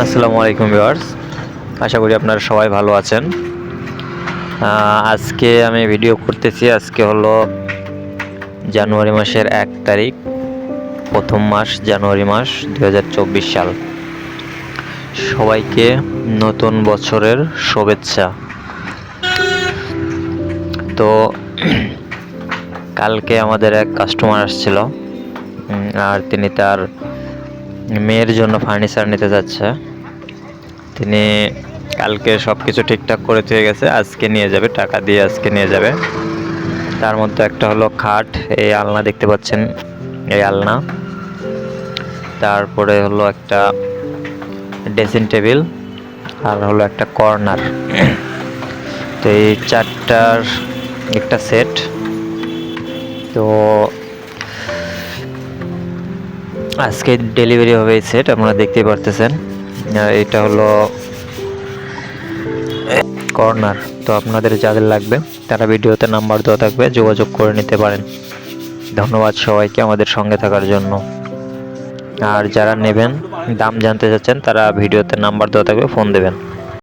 আসসালামু আলাইকুম ভিউয়ার্স। আশা করি আপনারা সবাই ভালো আছেন। আজকে আমি ভিডিও করতেছি, আজকে হলো জানুয়ারি মাসের এক তারিখ, প্রথম মাস জানুয়ারি মাস দু হাজার চব্বিশ সাল। সবাইকে নতুন বছরের শুভেচ্ছা। তো কালকে আমাদের এক কাস্টমার আসছিল আর তিনি তার মেয়ের জন্য ফার্নিচার নিতে যাচ্ছে। তিনি কালকে সব কিছু ঠিকঠাক করে দিয়ে গেছে, আজকে নিয়ে যাবে, টাকা দিয়ে আজকে নিয়ে যাবে। তার মধ্যে একটা হলো খাট, এই আলনা দেখতে পাচ্ছেন, এই আলনা। তারপরে হলো একটা ড্রেসিং টেবিল আর হলো একটা কর্নার তো এই চারটার একটা সেট তো আজকে ডেলিভারি হবে এই সেট আপনারা দেখতে পারতেছেন। এটা হলো কর্নার তো আপনাদের যাদের লাগবে, তারা ভিডিওতে নাম্বার দেওয়া থাকবে, যোগাযোগ করে নিতে পারেন। ধন্যবাদ সবাইকে আমাদের সঙ্গে থাকার জন্য। আর যারা নেবেন, দাম জানতে চাচ্ছেন, তারা ভিডিওতে নাম্বার দেওয়া থাকবে ফোন দেবেন।